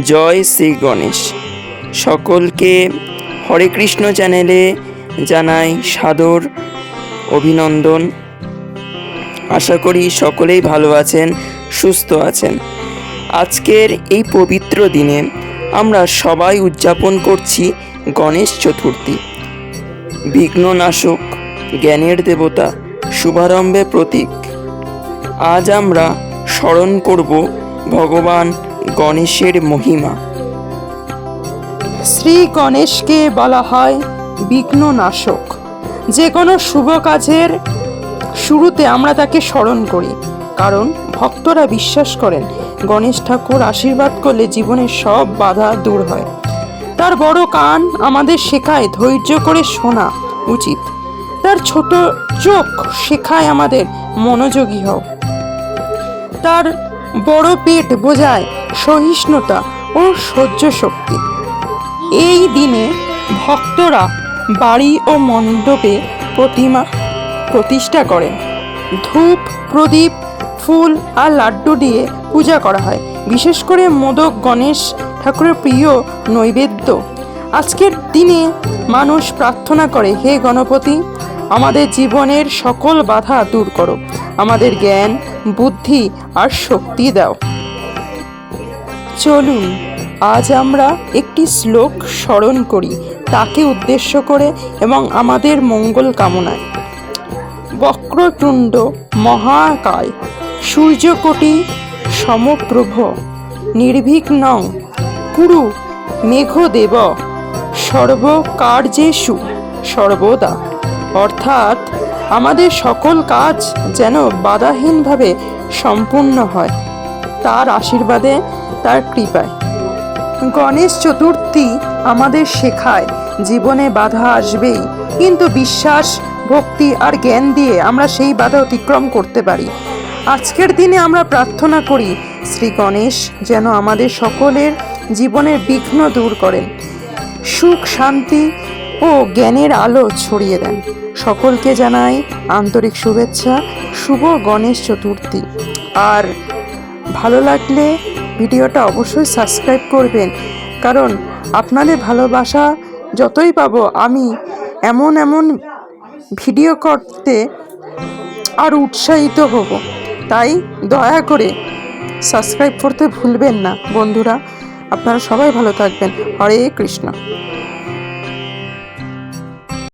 জয় শ্রী গণেশ। সকলকে হরে কৃষ্ণ চ্যানেলে জানাই সাদর অভিনন্দন। আশা করি সকলেই ভালো আছেন, সুস্থ আছেন। আজকের এই পবিত্র দিনে আমরা সবাই উদযাপন করছি গণেশ চতুর্থী। বিঘ্ননাশক জ্ঞানের দেবতা শুভারম্ভে প্রতীক। আজ আমরা স্মরণ করব ভগবান গণেশের মহিমা। শ্রী গণেশকে বলা হয় বিঘ্ননাশক। যে কোনো শুভ কাজের শুরুতে আমরা তাকে স্মরণ করি, কারণ ভক্তরা বিশ্বাস করেন গণেশ ঠাকুর আশীর্বাদ করলে জীবনের সব বাধা দূর হয়। তার বড় কান আমাদের শেখায় ধৈর্য করে শোনা উচিত। তার ছোট চোখ শেখায় আমাদের মনোযোগী হও। তার বড় পেট বোঝায় সহিষ্ণুতা ও সহ্য শক্তি এই দিনে ভক্তরা বাড়ি ও মণ্ডপে প্রতিমা প্রতিষ্ঠা করেন। ধূপ, প্রদীপ, ফুল আর লাড্ডু দিয়ে পূজা করা হয়। বিশেষ করে মোদক, গণেশ ঠাকুরের প্রিয় নৈবেদ্য। আজকের দিনে মানুষ প্রার্থনা করে, হে গণপতি, আমাদের জীবনের সকল বাধা দূর করো। আমাদের জ্ঞান, বুদ্ধি আর শক্তি দাও। চলুন, আজ আমরা একটি শ্লোক স্মরণ করি, তাকে উদ্দেশ্য করে এবং আমাদের মঙ্গল কামনায়। বক্রতুণ্ড মহাকায়, সূর্যকোটি সমপ্রভ, নির্বিঘ্নং, কুরু মেঘদেব, সর্বকার্যেষু, সর্বদা। অর্থাৎ আমাদের সকল কাজ যেন বাধাহীনভাবে সম্পূর্ণ হয়। তার আশীর্বাদে, তার কৃপায়। গণেশ চতুর্থী আমাদের শেখায়, জীবনে বাধা আসবেই। কিন্তু বিশ্বাস, ভক্তি আর জ্ঞান দিয়ে আমরা সেই বাধা অতিক্রম করতে পারি। আজকের দিনে আমরা প্রার্থনা করি, শ্রী গণেশ যেন আমাদের সকলের জীবনের বিঘ্ন দূর করেন। সুখ, শান্তি ও জ্ঞানের আলো ছড়িয়ে দেন। সকলকে জানাই আন্তরিক শুভেচ্ছা, শুভ গণেশ চতুর্থী। আর ভালো লাগলে ভিডিওটা অবশ্যই সাবস্ক্রাইব করবেন, কারণ আপনাদের ভালোবাসা যতই পাবো আমি এমন এমন ভিডিও করতে আর উৎসাহিত হব। তাই দয়া করে সাবস্ক্রাইব করতে ভুলবেন না। বন্ধুরা, আপনারা সবাই ভালো থাকবেন। হরে কৃষ্ণ।